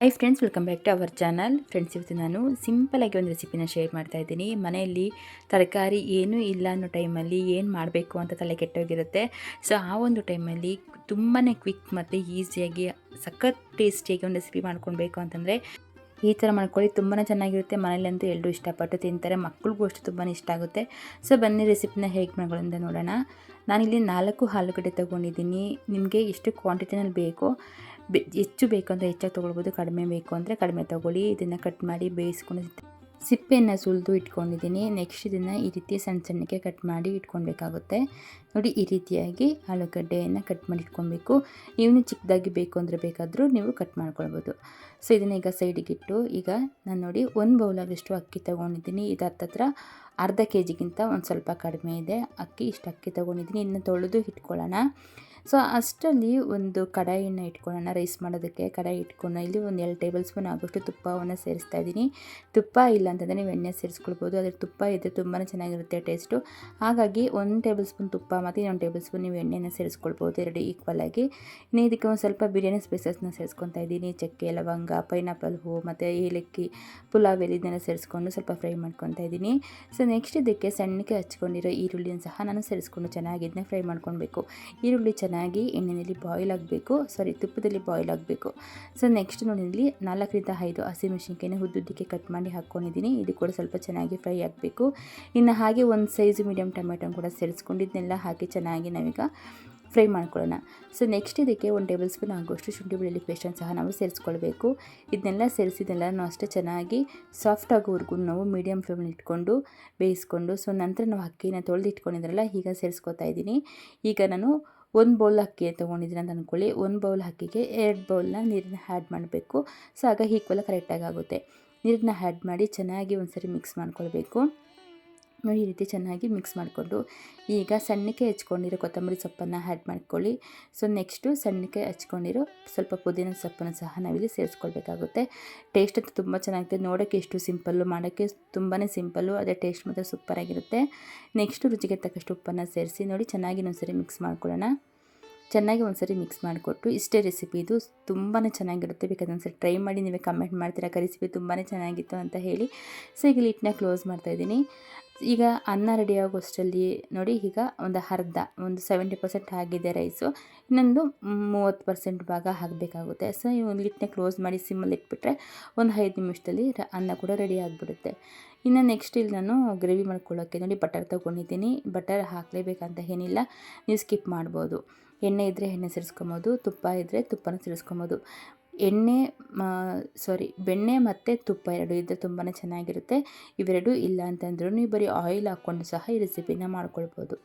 Hi friends welcome back to our channel friends ಇವತ್ತು ನಾನು ಸಿಂಪಲಾಗಿ ಒಂದು ರೆಸಿಪಿನ ಶೇರ್ ಮಾಡ್ತಾ ಇದ್ದೀನಿ. ಮನೆಯಲ್ಲಿ ತರಕಾರಿ ಏನೂ ಇಲ್ಲ ಅನ್ನೋ ಟೈಮಲ್ಲಿ ಏನು ಮಾಡಬೇಕು ಅಂತ ತಲೆ ಕೆಟ್ಟೋಗಿರುತ್ತೆ. ಸೊ ಆ ಒಂದು ಟೈಮಲ್ಲಿ ತುಂಬಾ ಕ್ವಿಕ್ ಮತ್ತು ಈಸಿಯಾಗಿ ಸಖತ್ ಟೇಸ್ಟಿಯಾಗಿ ಒಂದು ರೆಸಿಪಿ ಮಾಡ್ಕೊಳ್ಬೇಕು ಅಂತಂದರೆ ಈ ಥರ ಮಾಡ್ಕೊಳ್ಳಿ ತುಂಬಾ ಚೆನ್ನಾಗಿರುತ್ತೆ. ಮನೇಲಂತೂ ಎಲ್ಲರೂ ಇಷ್ಟಪಟ್ಟು ತಿಂತಾರೆ. ಮಕ್ಕಳಿಗೂ ಅಷ್ಟು ತುಂಬಾ ಇಷ್ಟ ಆಗುತ್ತೆ. ಸೊ, ಬನ್ನಿ ರೆಸಿಪಿನ ಹೇಗೆ ಮಾಡೋದ್ರಿಂದ ನೋಡೋಣ. ನಾನಿಲ್ಲಿ ನಾಲ್ಕು ಆಲೂಗಡ್ಡೆ ತೊಗೊಂಡಿದ್ದೀನಿ. ನಿಮಗೆ ಎಷ್ಟು ಕ್ವಾಂಟಿಟಿನಲ್ಲಿ ಬೇಕೋ ಹೆಚ್ಚು ಬೇಕು ಅಂದರೆ ಹೆಚ್ಚಾಗಿ ತೊಗೊಳ್ಬೋದು. ಕಡಿಮೆ ಬೇಕು ಅಂದರೆ ಕಡಿಮೆ ತೊಗೊಳ್ಳಿ. ಇದನ್ನು ಕಟ್ ಮಾಡಿ ಬೇಯಿಸ್ಕೊಂಡು ಸಿಪ್ಪೆಯನ್ನು ಸುಲಿದು ಇಟ್ಕೊಂಡಿದ್ದೀನಿ. ನೆಕ್ಸ್ಟ್ ಇದನ್ನು ಈ ರೀತಿ ಸಣ್ಣ ಸಣ್ಣಕ್ಕೆ ಕಟ್ ಮಾಡಿ ಇಟ್ಕೊಳ್ಬೇಕಾಗುತ್ತೆ. ನೋಡಿ, ಈ ರೀತಿಯಾಗಿ ಆಲೂಗಡ್ಡೆಯನ್ನು ಕಟ್ ಮಾಡಿ ಇಟ್ಕೊಬೇಕು ನೀವು ಚಿಕ್ಕದಾಗಿ ಬೇಕು ಅಂದರೆ ಬೇಕಾದರೂ ನೀವು ಕಟ್ ಮಾಡ್ಕೊಳ್ಬೋದು. ಸೊ ಇದನ್ನು ಈಗ ಸೈಡಿಗಿಟ್ಟು ಈಗ ನಾನು ನೋಡಿ ಒಂದು ಬೌಲಾಗಷ್ಟು ಅಕ್ಕಿ ತೊಗೊಂಡಿದ್ದೀನಿ. ಇದು ಹತ್ತತ್ರ ಅರ್ಧ ಕೆ ಜಿಗಿಂತ ಒಂದು ಸ್ವಲ್ಪ ಕಡಿಮೆ ಇದೆ. ಅಕ್ಕಿ ಇಷ್ಟು ಅಕ್ಕಿ ತೊಗೊಂಡಿದ್ದೀನಿ. ಇನ್ನು ತೊಳೆದು ಇಟ್ಕೊಳ್ಳೋಣ. ಸೊ ಅಷ್ಟರಲ್ಲಿ ಒಂದು ಕಡಾಯಿಯನ್ನು ಇಟ್ಕೊಳ್ಳೋಣ ರೈಸ್ ಮಾಡೋದಕ್ಕೆ ಕಡಾಯಿ ಇಟ್ಕೊಂಡು ಇಲ್ಲಿ ಒಂದು ಎರಡು ಟೇಬಲ್ ಸ್ಪೂನ್ ಆಗೋಷ್ಟು ತುಪ್ಪವನ್ನು ಸೇರಿಸ್ತಾ ಇದ್ದೀನಿ. ತುಪ್ಪ ಇಲ್ಲ ಅಂತಂದರೆ ನೀವು ಎಣ್ಣೆ ಸೇರಿಸ್ಕೊಳ್ಬೋದು. ಅದ್ರ ತುಪ್ಪ ಇದ್ದರೆ ತುಂಬಾ ಚೆನ್ನಾಗಿರುತ್ತೆ ಟೇಸ್ಟು ಹಾಗಾಗಿ ಒಂದು ಟೇಬಲ್ ಸ್ಪೂನ್ ತುಪ್ಪ ಮತ್ತು ಇನ್ನೊಂದು ಟೇಬಲ್ ಸ್ಪೂನ್ ನೀವು ಎಣ್ಣೆನ ಸೇರಿಸ್ಕೊಳ್ಬೋದು. ಎರಡು ಈಕ್ವಲ್ ಆಗಿ. ಇನ್ನು ಇದಕ್ಕೆ ಒಂದು ಸ್ವಲ್ಪ ಬಿರಿಯಾನಿ ಸ್ಪೈಸಸ್ನ ಸೇರಿಸ್ಕೊತಾ ಇದ್ದೀನಿ. ಚಕ್ಕೆ, ಲವಂಗ ಪೈನಾಪಲ್ ಹೂವು ಮತ್ತು ಏಲಕ್ಕಿ, ಪುಲಾವ್ ಎಲೆ ಇದನ್ನೆಲ್ಲ ಸೇರಿಸ್ಕೊಂಡು ಸ್ವಲ್ಪ ಫ್ರೈ ಮಾಡ್ಕೊತಾ ಇದ್ದೀನಿ. ಸೊ ನೆಕ್ಸ್ಟ್ ಇದಕ್ಕೆ ಸಣ್ಣಕ್ಕೆ ಹಚ್ಕೊಂಡಿರೋ ಈರುಳ್ಳಿನ ಸಹ ನಾನು ಸೇರಿಸ್ಕೊಂಡು ಚೆನ್ನಾಗಿ ಇದನ್ನ ಫ್ರೈ ಮಾಡ್ಕೊಳ್ಬೇಕು. ಈರುಳ್ಳಿ ಚೆನ್ನಾಗಿ ಚೆನ್ನಾಗಿ ಎಣ್ಣೆಯಲ್ಲಿ ಬಾಯ್ಲ್ ಆಗಬೇಕು. ಸಾರಿ ತುಪ್ಪದಲ್ಲಿ ಬಾಯ್ಲ್ ಆಗಬೇಕು. ಸೊ ನೆಕ್ಸ್ಟ್ ನೋಡಿ, ಇಲ್ಲಿ ನಾಲ್ಕರಿಂದ ಐದು ಹಸಿಮೆಣಸಿನ್ಕಾಯಿನ ಉದ್ದುದ್ದಕ್ಕೆ ಕಟ್ ಮಾಡಿ ಹಾಕ್ಕೊಂಡಿದ್ದೀನಿ ಇದು ಕೂಡ ಸ್ವಲ್ಪ ಚೆನ್ನಾಗಿ ಫ್ರೈ ಆಗಬೇಕು. ಇನ್ನು ಹಾಗೆ ಒಂದು ಸೈಜು ಮೀಡಿಯಮ್ ಟೊಮೆಟೊ ಕೂಡ ಸೇರಿಸ್ಕೊಂಡಿದ್ದನ್ನೆಲ್ಲ ಹಾಕಿ ಚೆನ್ನಾಗಿ ನಾವೀಗ ಫ್ರೈ ಮಾಡ್ಕೊಳ್ಳೋಣ. ಸೊ ನೆಕ್ಸ್ಟ್ ಇದಕ್ಕೆ ಒಂದು ಟೇಬಲ್ ಸ್ಪೂನ್ ಆಗೋಷ್ಟು ಶುಂಠಿ ಬೆಳ್ಳುಳ್ಳಿ ಪೇಸ್ಟನ್ನು ಸಹ ನಾವು ಸೇರಿಸ್ಕೊಳ್ಬೇಕು. ಇದನ್ನೆಲ್ಲ ಸೇರಿಸಿದೆಲ್ಲ ಅಷ್ಟೇ ಚೆನ್ನಾಗಿ ಸಾಫ್ಟ್ ಆಗೋವರೆಗೂ ನಾವು ಮೀಡಿಯಮ್ ಫ್ಲೇಮಲ್ಲಿ ಇಟ್ಕೊಂಡು ಬೇಯಿಸ್ಕೊಂಡು ಸೊ ನಂತರ ನಾವು ಅಕ್ಕಿನ ತೊಳೆದು ಇಟ್ಕೊಂಡಿದ್ರಲ್ಲ ಈಗ ಸೇರಿಸ್ಕೊತಾ ಇದ್ದೀನಿ. ಈಗ ನಾನು ಒಂದು ಬೌಲ್ ಅಕ್ಕಿ ತೊಗೊಂಡಿದ್ದೀನಿ ಅಂತ ಅಂದ್ಕೊಳ್ಳಿ ಒಂದು ಬೌಲ್ ಅಕ್ಕಿಗೆ ಎರಡು ಬೌಲ್ನ ನೀರನ್ನ ಆ್ಯಡ್ ಮಾಡಬೇಕು. ಸೊ ಆಗ ಈಕ್ವಲ್ ಕರೆಕ್ಟಾಗಿ ಆಗುತ್ತೆ. ನೀರನ್ನ ಆ್ಯಡ್ ಮಾಡಿ ಚೆನ್ನಾಗಿ ಒಂದು ಸರಿ ಮಿಕ್ಸ್ ಮಾಡ್ಕೊಳ್ಬೇಕು. ಈ ರೀತಿ ಚೆನ್ನಾಗಿ ಮಿಕ್ಸ್ ಮಾಡಿಕೊಂಡು, ಈಗ ಸಣ್ಣಕ್ಕೆ ಹೆಚ್ಕೊಂಡಿರೋ ಕೊತ್ತಂಬರಿ ಸೊಪ್ಪನ್ನು ಆ್ಯಡ್ ಮಾಡ್ಕೊಳ್ಳಿ. ಸೊ ನೆಕ್ಸ್ಟು ಸಣ್ಣಕ್ಕೆ ಹಚ್ಕೊಂಡಿರೋ ಸ್ವಲ್ಪ ಪುದೀನ ಸೊಪ್ಪನ್ನು ಸಹ ನಾವಿಲ್ಲಿ ಸೇರಿಸ್ಕೊಳ್ಬೇಕಾಗುತ್ತೆ. ಟೇಸ್ಟ್ ಅಂತೂ ತುಂಬ ಚೆನ್ನಾಗಿದೆ. ನೋಡೋಕ್ಕೆ ಎಷ್ಟು ಸಿಂಪಲ್ಲು ಮಾಡೋಕ್ಕೆ ತುಂಬಾ ಸಿಂಪಲ್ಲು ಅದೇ ಟೇಸ್ಟ್ ಮಾತ್ರ ಸೂಪರಾಗಿರುತ್ತೆ ನೆಕ್ಸ್ಟು ರುಚಿಗೆ ತಕ್ಕಷ್ಟು ಉಪ್ಪನ್ನು ಸೇರಿಸಿ, ನೋಡಿ, ಚೆನ್ನಾಗಿ ಇನ್ನೊಂದ್ಸರಿ ಮಿಕ್ಸ್ ಮಾಡ್ಕೊಳ್ಳೋಣ. ಚೆನ್ನಾಗಿ ಒಂದ್ಸರಿ ಮಿಕ್ಸ್ ಮಾಡಿಕೊಟ್ಟು, ಇಷ್ಟೇ ರೆಸಿಪಿ ಇದು. ತುಂಬಾ ಚೆನ್ನಾಗಿರುತ್ತೆ. ಬೇಕಾದ್ರೆ ಒಂದ್ಸರಿ ಟ್ರೈ ಮಾಡಿ, ನೀವೇ ಕಮೆಂಟ್ ಮಾಡ್ತೀರಾ ರೆಸಿಪಿ ತುಂಬಾ ಚೆನ್ನಾಗಿತ್ತು ಅಂತ ಹೇಳಿ. ಸೊ ಈಗ ಹಿಟ್ಟನ್ನ ಕ್ಲೋಸ್ ಮಾಡ್ತಾಯಿದ್ದೀನಿ ಈಗ ಅನ್ನ ರೆಡಿ ಆಗೋಷ್ಟರಲ್ಲಿ ನೋಡಿ ಈಗ ಒಂದು ಅರ್ಧ, ಒಂದು ಸೆವೆಂಟಿ ಪರ್ಸೆಂಟ್ ಆಗಿದೆ ರೈಸು ಇನ್ನೊಂದು ಮೂವತ್ತು ಪರ್ಸೆಂಟ್ ಭಾಗ ಆಗಬೇಕಾಗುತ್ತೆ ಸೊ ಈ ಒಂದು ಲಿಟ್ನ ಕ್ಲೋಸ್ ಮಾಡಿ ಸಿಮ್ಮಲ್ಲಿ ಇಟ್ಬಿಟ್ರೆ ಒಂದು ಐದು ನಿಮಿಷದಲ್ಲಿ ಅನ್ನ ಕೂಡ ರೆಡಿ ಆಗಿಬಿಡುತ್ತೆ. ಇನ್ನು ನೆಕ್ಸ್ಟ್ ಇಲ್ಲಿ ನಾನು ಗ್ರೇವಿ ಮಾಡ್ಕೊಳ್ಳೋಕ್ಕೆ ನೋಡಿ ಬಟರ್ ತೊಗೊಂಡಿದ್ದೀನಿ. ಬಟರ್ ಹಾಕಲೇಬೇಕಂತ ಏನಿಲ್ಲ. ನೀವು ಸ್ಕಿಪ್ ಮಾಡ್ಬೋದು. ಎಣ್ಣೆ ಇದ್ದರೆ ಎಣ್ಣೆ ಸೇರಿಸ್ಕೊಬೋದು, ತುಪ್ಪ ಇದ್ದರೆ ತುಪ್ಪನ ಸೇರಿಸ್ಕೊಬೋದು. ಎಣ್ಣೆ ಸಾರಿ ಬೆಣ್ಣೆ ಮತ್ತು ತುಪ್ಪ ಎರಡು ಇದ್ದರೆ ತುಂಬಾ ಚೆನ್ನಾಗಿರುತ್ತೆ. ಇವೆರಡು ಇಲ್ಲ ಅಂತಂದ್ರೂ ನೀವು ಬರೀ ಆಯಿಲ್ ಹಾಕ್ಕೊಂಡು ಸಹ ಈ ರೆಸಿಪಿನ ಮಾಡ್ಕೊಳ್ಬೋದು.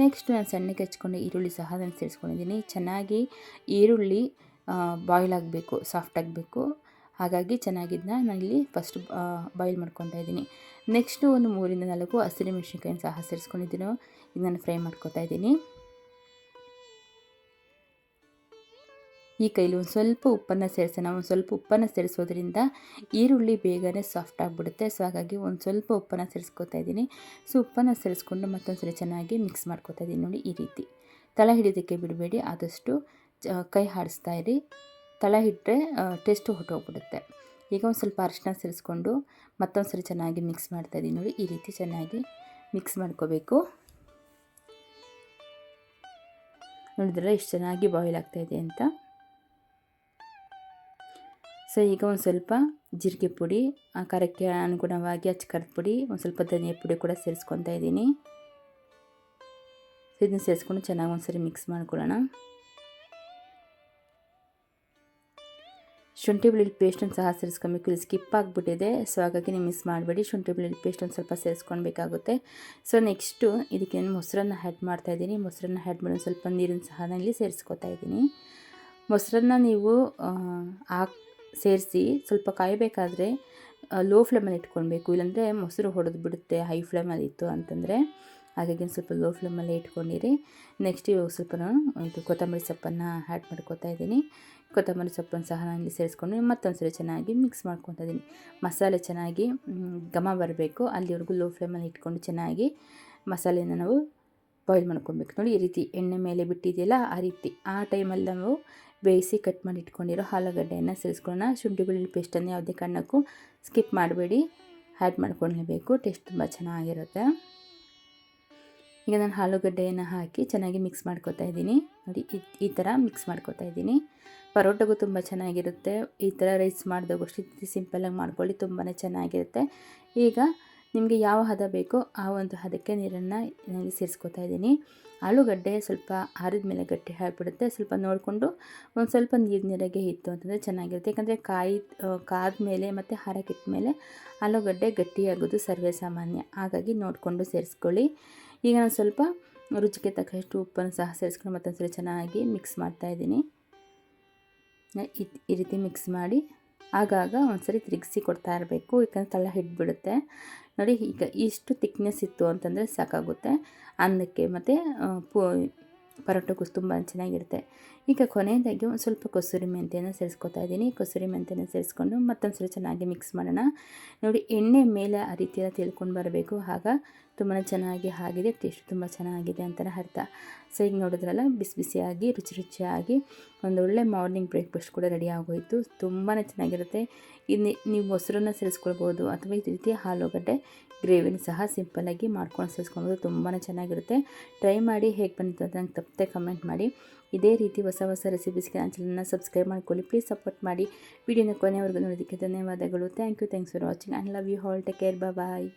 ನೆಕ್ಸ್ಟ್ ನಾನು ಸಣ್ಣಕ್ಕೆ ಹಚ್ಕೊಂಡು ಈರುಳ್ಳಿ ಸಹ ನಾನು ಸೇರಿಸ್ಕೊಂಡಿದ್ದೀನಿ. ಚೆನ್ನಾಗಿ ಈರುಳ್ಳಿ ಬಾಯ್ಲ್ ಆಗಬೇಕು ಸಾಫ್ಟ್ ಆಗಬೇಕು. ಹಾಗಾಗಿ ಚೆನ್ನಾಗಿದ್ದನ್ನ ನಾನು ಇಲ್ಲಿ ಫಸ್ಟ್ ಬಾಯ್ಲ್ ಮಾಡ್ಕೊತಾ ಇದ್ದೀನಿ. ನೆಕ್ಸ್ಟು ಒಂದು ಮೂರಿಂದ ನಾಲ್ಕು ಹಸಿರು ಮೆಣಸಿನ್ಕಾಯಿನ ಸಹ ಸೇರಿಸ್ಕೊಂಡಿದ್ದೀನೋ. ಈಗ ನಾನು ಫ್ರೈ ಮಾಡ್ಕೊತಾ ಇದ್ದೀನಿ. ಈ ಕೈಲಿ ಒಂದು ಸ್ವಲ್ಪ ಉಪ್ಪನ್ನು ಸೇರಿಸೋಣ ಒಂದು ಸ್ವಲ್ಪ ಉಪ್ಪನ್ನು ಸೇರಿಸೋದ್ರಿಂದ ಈರುಳ್ಳಿ ಬೇಗನೆ ಸಾಫ್ಟ್ ಆಗಿಬಿಡುತ್ತೆ. ಸೊ ಹಾಗಾಗಿ ಒಂದು ಸ್ವಲ್ಪ ಉಪ್ಪನ್ನು ಸೇರಿಸ್ಕೊತಾ ಇದ್ದೀನಿ. ಸೊ ಉಪ್ಪನ್ನು ಸೇರಿಸ್ಕೊಂಡು ಮತ್ತೊಂದು ಸರಿ ಚೆನ್ನಾಗಿ ಮಿಕ್ಸ್ ಮಾಡ್ಕೊತಾ ಇದ್ದೀನಿ. ನೋಡಿ, ಈ ರೀತಿ. ತಳ ಹಿಡಿಯೋದಕ್ಕೆ ಬಿಡಬೇಡಿ, ಆದಷ್ಟು ಕೈ ಹಾಡಿಸ್ತಾ ಇರಿ. ತಳ ಹಿಟ್ಟರೆ ಟೇಸ್ಟು ಹೊಟ್ಟೋಗ್ಬಿಡುತ್ತೆ ಈಗ ಒಂದು ಸ್ವಲ್ಪ ಅರಿಶಿನ ಸೇರಿಸ್ಕೊಂಡು ಮತ್ತೊಂದು ಸರಿ ಚೆನ್ನಾಗಿ ಮಿಕ್ಸ್ ಮಾಡ್ತಾಯಿದ್ದೀನಿ ನೋಡಿ, ಈ ರೀತಿ ಚೆನ್ನಾಗಿ ಮಿಕ್ಸ್ ಮಾಡ್ಕೋಬೇಕು. ನೋಡಿದ್ರೆ ಇಷ್ಟು ಚೆನ್ನಾಗಿ ಬಾಯ್ಲ್ ಆಗ್ತಾಯಿದೆ ಅಂತ. ಸೊ, ಈಗ ಒಂದು ಸ್ವಲ್ಪ ಜೀರಿಗೆ ಪುಡಿ, ಆ ಖಾರಕ್ಕೆ ಅನುಗುಣವಾಗಿ ಅಚ್ಚ ಖಾರದ ಪುಡಿ, ಒಂದು ಸ್ವಲ್ಪ ಧನಿಯಾ ಪುಡಿ ಕೂಡ ಸೇರಿಸ್ಕೊತಾ ಇದ್ದೀನಿ. ಇದನ್ನ ಸೇರಿಸ್ಕೊಂಡು ಚೆನ್ನಾಗಿ ಒಂದ್ಸರಿ ಮಿಕ್ಸ್ ಮಾಡ್ಕೊಳ್ಳೋಣ. ಶುಂಠಿ ಬೆಳ್ಳುಳ್ಳಿ ಪೇಸ್ಟನ್ನು ಸಹ ಸೇರಿಸ್ಕೊಬೇಕು. ಇಲ್ಲಿ ಸ್ಕಿಪ್ ಆಗಿಬಿಟ್ಟಿದೆ, ಸೊ, ಹಾಗಾಗಿ ನೀವು ಮಿಸ್ ಮಾಡಬೇಡಿ. ಶುಂಠಿ ಬೆಳ್ಳುಳ್ಳಿ ಪೇಸ್ಟ್ ಒಂದು ಸ್ವಲ್ಪ ಸೇರಿಸ್ಕೊಳ್ಬೇಕಾಗುತ್ತೆ. ಸೊ ನೆಕ್ಸ್ಟು ಇದಕ್ಕೆ ನಾನು ಮೊಸರನ್ನ ಆ್ಯಡ್ ಮಾಡ್ತಾಯಿದ್ದೀನಿ ಮೊಸರನ್ನ ಆ್ಯಡ್ ಮಾಡಿ ಸ್ವಲ್ಪ ನೀರನ್ನು ಸಹ ನಾನು ಇಲ್ಲಿ ಸೇರಿಸ್ಕೊತಾ ಇದ್ದೀನಿ. ಮೊಸರನ್ನ ನೀವು ಹಾಕಿ ಸೇರಿಸಿ ಸ್ವಲ್ಪ ಕಾಯಬೇಕಾದ್ರೆ ಲೋ ಫ್ಲೇಮಲ್ಲಿ ಇಟ್ಕೊಳ್ಬೇಕು. ಇಲ್ಲಾಂದರೆ ಮೊಸರು ಹೊಡೆದು ಬಿಡುತ್ತೆ ಹೈ ಫ್ಲೇಮಲ್ಲಿ ಇತ್ತು ಅಂತಂದರೆ. ಹಾಗಾಗಿ ಸ್ವಲ್ಪ ಲೋ ಫ್ಲೇಮಲ್ಲಿ ಇಟ್ಕೊಂಡಿರಿ. ನೆಕ್ಸ್ಟ್ ಇವಾಗ ಸ್ವಲ್ಪ ನಾನು ಇದು ಕೊತ್ತಂಬರಿ ಸೊಪ್ಪನ್ನು ಆ್ಯಡ್ ಮಾಡ್ಕೊತಾ ಇದ್ದೀನಿ. ಕೊತ್ತಂಬರಿ ಸೊಪ್ಪನ್ನು ಸಹ ನಾನು ಇಲ್ಲಿ ಸೇರಿಸ್ಕೊಂಡು ಮತ್ತೊಂದು ಸರಿ ಚೆನ್ನಾಗಿ ಮಿಕ್ಸ್ ಮಾಡ್ಕೊತಾ ಇದ್ದೀನಿ. ಮಸಾಲೆ ಚೆನ್ನಾಗಿ ಘಮ ಬರಬೇಕು. ಅಲ್ಲಿವರೆಗೂ ಲೋ ಫ್ಲೇಮಲ್ಲಿ ಇಟ್ಕೊಂಡು ಚೆನ್ನಾಗಿ ಮಸಾಲೆನ ನಾವು ಬಾಯ್ಲ್ ಮಾಡ್ಕೊಬೇಕು ನೋಡಿ ಈ ರೀತಿ ಎಣ್ಣೆ ಮೇಲೆ ಬಿಟ್ಟಿದೆಯಲ್ಲ, ಆ ರೀತಿ. ಆ ಟೈಮಲ್ಲಿ ನಾವು ಬೇಯಿಸಿ ಕಟ್ ಮಾಡಿ ಇಟ್ಕೊಂಡಿರೋ ಆಲೂಗಡ್ಡೆಯನ್ನು ಸೇರಿಸ್ಕೊಳ್ಳೋಣ. ಶುಂಠಿ ಬೆಳ್ಳುಳ್ಳಿ ಪೇಸ್ಟನ್ನು ಯಾವುದೇ ಕಾರಣಕ್ಕೂ ಸ್ಕಿಪ್ ಮಾಡಬೇಡಿ. ಆ್ಯಡ್ ಮಾಡ್ಕೊಳ್ಳೇಬೇಕು ಟೇಸ್ಟ್ ತುಂಬ ಚೆನ್ನಾಗಿರುತ್ತೆ. ಈಗ ನಾನು ಆಲೂಗಡ್ಡೆಯನ್ನು ಹಾಕಿ ಚೆನ್ನಾಗಿ ಮಿಕ್ಸ್ ಮಾಡ್ಕೊತಾ ಇದ್ದೀನಿ. ನೋಡಿ, ಈ- ಥರ ಮಿಕ್ಸ್ ಮಾಡ್ಕೊತಾ ಇದ್ದೀನಿ. ಪರೋಟಗೂ ತುಂಬ ಚೆನ್ನಾಗಿರುತ್ತೆ. ಈ ಥರ ರೈಸ್ ಮಾಡಿದಾಗ ಅಷ್ಟು ಸಿಂಪಲ್ಲಾಗಿ ಮಾಡ್ಕೊಳ್ಳಿ ತುಂಬಾ ಚೆನ್ನಾಗಿರುತ್ತೆ. ಈಗ ನಿಮಗೆ ಯಾವ ಹದ ಬೇಕೋ ಆ ಒಂದು ಹದಕ್ಕೆ ನೀರನ್ನು ನಾನು ಸೇರಿಸ್ಕೊತಾ ಇದ್ದೀನಿ. ಆಲೂಗಡ್ಡೆ ಸ್ವಲ್ಪ ಹರಿದ ಮೇಲೆ ಗಟ್ಟಿ ಆಗಿಬಿಡುತ್ತೆ. ಸ್ವಲ್ಪ ನೋಡಿಕೊಂಡು ಒಂದು ಸ್ವಲ್ಪ ನೀರು ನೀರಾಗೆ ಇತ್ತು ಅಂತಂದರೆ ಚೆನ್ನಾಗಿರುತ್ತೆ. ಯಾಕಂದರೆ ಕಾಯಿ ಕಾದ ಮೇಲೆ ಮತ್ತು ಹಾರಕ್ಕಿಟ್ಟ ಮೇಲೆ ಆಲೂಗಡ್ಡೆ ಗಟ್ಟಿಯಾಗೋದು ಸರ್ವೇ ಸಾಮಾನ್ಯ. ಹಾಗಾಗಿ ನೋಡಿಕೊಂಡು ಸೇರಿಸ್ಕೊಳ್ಳಿ. ಈಗ ನಾನು ಸ್ವಲ್ಪ ರುಚಿಗೆ ತಕ್ಕಷ್ಟು ಉಪ್ಪನ್ನು ಸಹ ಸೇರಿಸ್ಕೊಂಡು ಮತ್ತೊಂದು ಸರಿ ಚೆನ್ನಾಗಿ ಮಿಕ್ಸ್ ಮಾಡ್ತಾಯಿದ್ದೀನಿ ಈ ರೀತಿ ಮಿಕ್ಸ್ ಮಾಡಿ ಆಗಾಗ ಒಂದ್ಸರಿ ತಿರುಗಿಸಿ ಕೊಡ್ತಾ ಇರಬೇಕು, ಯಾಕಂದರೆ ತಳ ಹಿಡ್ಬಿಡುತ್ತೆ ನೋಡಿ, ಈಗ ಇಷ್ಟು ತಿಕ್ನೆಸ್ ಇತ್ತು ಅಂತಂದರೆ ಸಾಕಾಗುತ್ತೆ. ಅನ್ನಕ್ಕೆ ಮತ್ತು ಪು ಪರೋಟಕ್ಕೂ ತುಂಬ ಚೆನ್ನಾಗಿರುತ್ತೆ. ಈಗ ಕೊನೆಯದಾಗಿ ಒಂದು ಸ್ವಲ್ಪ ಕೊಸೂರಿ ಮೆಂತೆಯನ್ನು ಸೇರಿಸ್ಕೊತಾ ಇದ್ದೀನಿ. ಕೊಸೂರಿ ಮೆಂತೆಯನ್ನು ಸೇರಿಸ್ಕೊಂಡು ಮತ್ತೊಂದು ಸಲ ಚೆನ್ನಾಗಿ ಮಿಕ್ಸ್ ಮಾಡೋಣ. ನೋಡಿ, ಎಣ್ಣೆ ಮೇಲೆ ಆ ರೀತಿಯೆಲ್ಲ ತಿಳ್ಕೊಂಡು ಬರಬೇಕು. ಆಗ ತುಂಬಾ ಚೆನ್ನಾಗಿ ಆಗಿದೆ ಟೇಸ್ಟ್ ತುಂಬ ಚೆನ್ನಾಗಿದೆ ಅಂತಲೇ ಅರ್ಥ. ಸೊ ಈಗ ನೋಡಿದ್ರಲ್ಲ, ಬಿಸಿ ಬಿಸಿಯಾಗಿ, ರುಚಿ ರುಚಿಯಾಗಿ ಒಂದು ಒಳ್ಳೆ ಮಾರ್ನಿಂಗ್ ಬ್ರೇಕ್ಫಾಸ್ಟ್ ಕೂಡ ರೆಡಿ ಆಗೋಯಿತು. ತುಂಬಾ ಚೆನ್ನಾಗಿರುತ್ತೆ. ಇನ್ನು ನೀವು ಮೊಸರನ್ನು ಸೇರಿಸ್ಕೊಳ್ಬೋದು ಅಥವಾ ಈ ರೀತಿ ಆಲೂಗಡ್ಡೆ ಗ್ರೇವಿನ ಸಹ ಸಿಂಪಲ್ಲಾಗಿ ಮಾಡ್ಕೊಂಡು ಸೇರಿಸ್ಕೊಳ್ಬೋದು. ತುಂಬಾ ಚೆನ್ನಾಗಿರುತ್ತೆ. ಟ್ರೈ ಮಾಡಿ ಹೇಗೆ ಬಂದಿತ್ತು ಅಂತ ನಂಗೆ ತಪ್ಪದೆ ಕಮೆಂಟ್ ಮಾಡಿ. ಇದೇ ರೀತಿ ಹೊಸ ಹೊಸ ರೆಸಿಪೀಸ್ಗೆ ನನ್ನ ಚಾನಲ್ನ ಸಬ್ಸ್ಕ್ರೈಬ್ ಮಾಡ್ಕೊಳ್ಳಿ. ಪ್ಲೀಸ್ ಸಪೋರ್ಟ್ ಮಾಡಿ. ವಿಡಿಯೋನ ಕೊನೆವರೆಗೂ ನೋಡೋದಕ್ಕೆ ಧನ್ಯವಾದಗಳು. Thank you thanks for watching and love you all take care bye